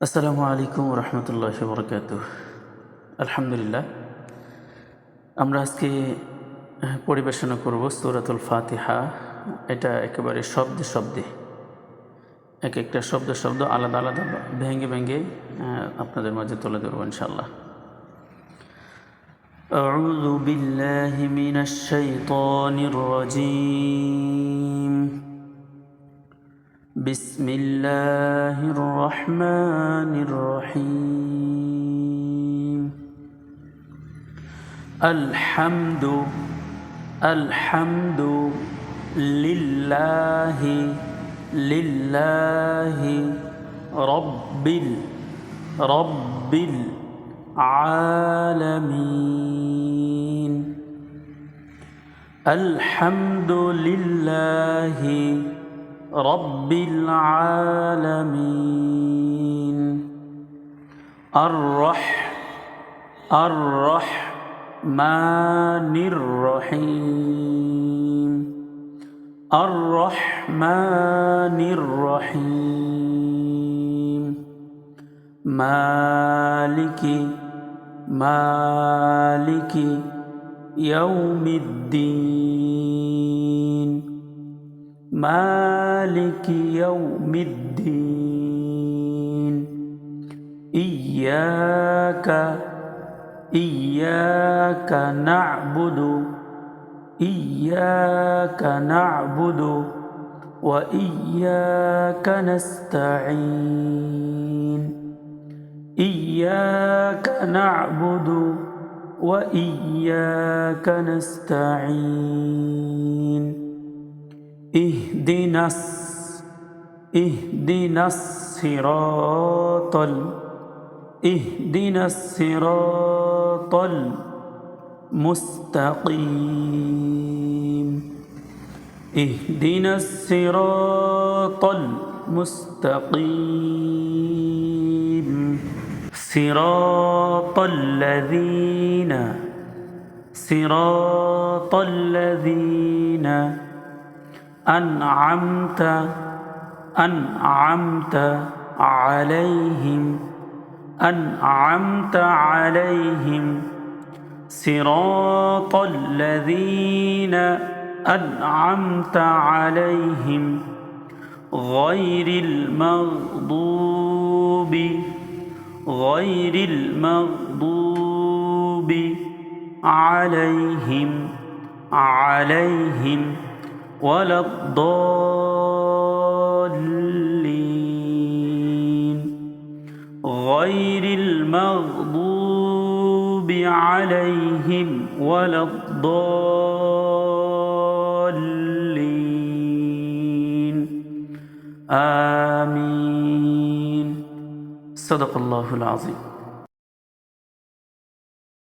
আসসালামু আলাইকুম রহমতুল্লাহ বরকাত আলহামদুলিল্লাহ আমরা আজকে আহ, পরিবেশনা করব সূরাতুল ফাতিহা এটা একেবারে শব্দে শব্দে এক একটা শব্দ শব্দ আলাদা আলাদা ভেঙে ভেঙে আহ, আপনাদের মাঝে তুলে ধরবো ইনশাল্লাহ أعوذ بالله من الشيطان الرجيم بسم الله الرحمن الرحيم. الحمد الحمد لله لله رب رب العالمين. الحمد لله رب العالمين. الرح الرحمن الرحيم. الرحمن الرحيم. مالك مالك يوم الدين. مالك يوم الدين. إياك إياك نعبد إياك نعبد وإياك نستعين. إياك نعبد وإياك نستعين. اهدنا اهدنا الصراط ال- اهدنا الصراط المستقيم. اهدنا الصراط المستقيم. صراط الذين صراط الذين أنعمت أنعمت عليهم أنعمت عليهم. صراط الذين أنعمت عليهم غير المغضوب غير المغضوب عليهم عليهم. ولا الضالين غير المغضوب عليهم ولا الضالين. آمين. صدق الله العظيم.